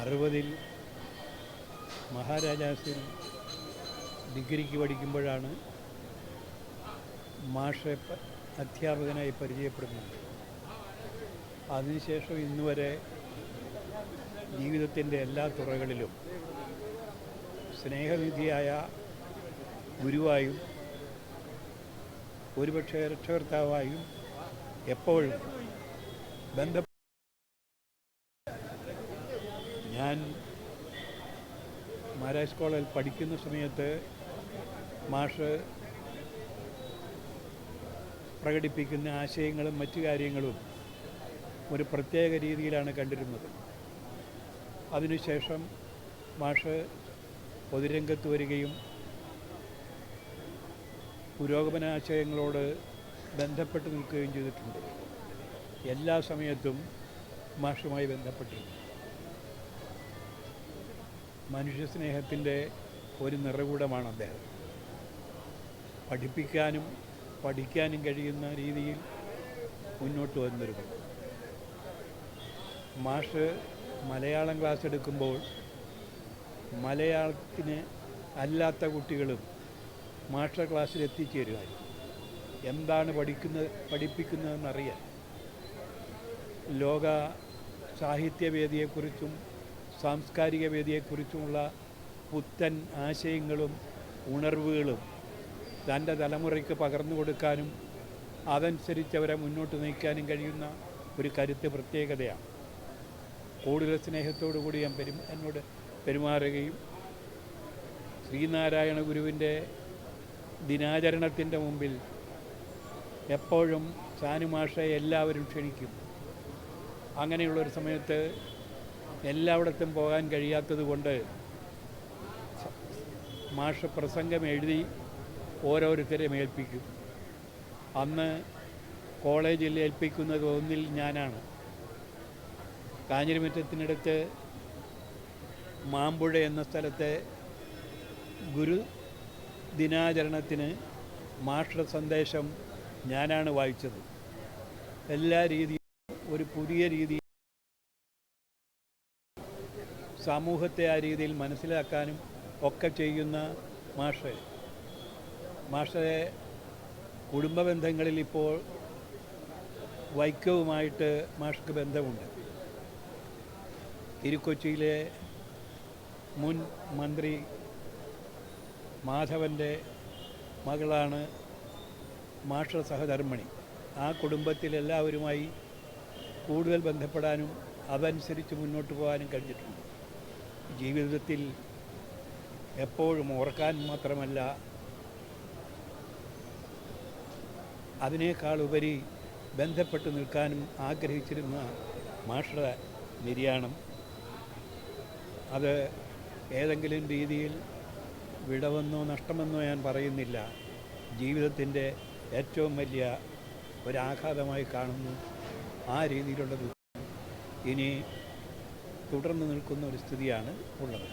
അറുപതിൽ മഹാരാജാസിൽ ഡിഗ്രിക്ക് പഠിക്കുമ്പോഴാണ് മാഷെ അധ്യാപകനായി പരിചയപ്പെടുന്നത്. അതിനുശേഷം ഇന്നുവരെ ജീവിതത്തിന്റെ എല്ലാ തുറകളിലും സ്നേഹനിധിയായ ഗുരുവായും ഒരുപക്ഷെ രക്ഷകർത്താവായും എപ്പോഴും ബന്ധ ഞാൻ മഹാരാജ് കോളേജിൽ പഠിക്കുന്ന സമയത്ത് മാഷ് പ്രകടിപ്പിക്കുന്ന ആശയങ്ങളും മറ്റു കാര്യങ്ങളും ഒരു പ്രത്യേക രീതിയിലാണ് കണ്ടിരുന്നത്. അതിനുശേഷം മാഷ് പൊതുരംഗത്ത് വരികയും പുരോഗമനാശയങ്ങളോട് ബന്ധപ്പെട്ട് നിൽക്കുകയും ചെയ്തിട്ടുണ്ട്. എല്ലാ സമയത്തും മാഷുമായി ബന്ധപ്പെട്ടിരുന്നു. മനുഷ്യസ്നേഹത്തിന്റെ ഒരു നിറകൂടമാണ് അദ്ദേഹം. പഠിപ്പിക്കാനും പഠിക്കാനും കഴിയുന്ന രീതിയിൽ മുന്നോട്ട് വന്നിരുന്നു മാഷ് മലയാളം ക്ലാസ് എടുക്കുമ്പോൾ മലയാളത്തിന് അല്ലാത്ത കുട്ടികളും മാഷ ക്ലാസ്സിൽ എത്തിച്ചേരുമായിരുന്നു. എന്താണ് പഠിക്കുന്നത് പഠിപ്പിക്കുന്നതെന്നറിയാൻ. ലോക സാഹിത്യവേദിയെക്കുറിച്ചും സാംസ്കാരിക വേദിയെക്കുറിച്ചുമുള്ള പുത്തൻ ആശയങ്ങളും ഉണർവുകളും തന്റെ തലമുറയ്ക്ക് പകർന്നു കൊടുക്കാനും അതനുസരിച്ച് അവരെ മുന്നോട്ട് നയിക്കാനും കഴിയുന്ന ഒരു കരുത്ത് പ്രത്യേകതയാണ്. കൂടുതൽ സ്നേഹത്തോടു കൂടി ഞാൻ പെരു എന്നോട് പെരുമാറുകയും ശ്രീനാരായണ ഗുരുവിന്റെ ദിനാചരണത്തിന്റെ മുമ്പിൽ എപ്പോഴും സാനുമാഷയെ എല്ലാവരും ക്ഷണിക്കും. അങ്ങനെയുള്ളൊരു സമയത്ത് എല്ലായിടത്തും പോകാൻ കഴിയാത്തത് കൊണ്ട് മാഷ് പ്രസംഗം എഴുതി ഓരോരുത്തരെയും ഏൽപ്പിക്കും. അന്ന് കോളേജിൽ ഏൽപ്പിക്കുന്നത് ഒന്നിൽ ഞാനാണ്. കാഞ്ഞിരിമുറ്റത്തിനടുത്ത് മാമ്പുഴ എന്ന സ്ഥലത്തെ ഗുരു ദിനാചരണത്തിന് മാഷ്ട സന്ദേശം ഞാനാണ് വായിച്ചത്. എല്ലാ രീതിയിലും ഒരു പുതിയ രീതി സമൂഹത്തെ ആ രീതിയിൽ മനസ്സിലാക്കാനും ഒക്കെ ചെയ്യുന്ന മാഷ്. മാഷെ കുടുംബ ബന്ധങ്ങളിൽ ഇപ്പോൾ വൈക്കവുമായിട്ട് മാഷ്ക്ക് ബന്ധമുണ്ട്. തിരുക്കൊച്ചിയിലെ മുൻ മന്ത്രി മാധവന്റെ മകളാണ് മാഷ സഹധർമ്മിണി. ആ കുടുംബത്തിലെല്ലാവരുമായി കൂടുതൽ ബന്ധപ്പെടാനും അതനുസരിച്ച് മുന്നോട്ട് പോകാനും കഴിഞ്ഞിട്ടുണ്ട്. ജീവിതത്തിൽ എപ്പോഴും ഓർക്കാൻ മാത്രമല്ല അതിനേക്കാൾ ഉപരി ബന്ധപ്പെട്ട് നിൽക്കാനും ആഗ്രഹിച്ചിരുന്ന മാഷയുടെ നിര്യാണം. അത് ഏതെങ്കിലും രീതിയിൽ വിടവെന്നോ നഷ്ടമെന്നോ ഞാൻ പറയുന്നില്ല. ജീവിതത്തിന്റെ ഏറ്റവും വലിയ ഒരാഘാതമായി കാണുന്നു ആ രീതിയിലുള്ള ദുഃഖം ഇനി തുടർന്ന് നിൽക്കുന്ന ഒരു സ്ഥിതിയാണ് ഉള്ളത്.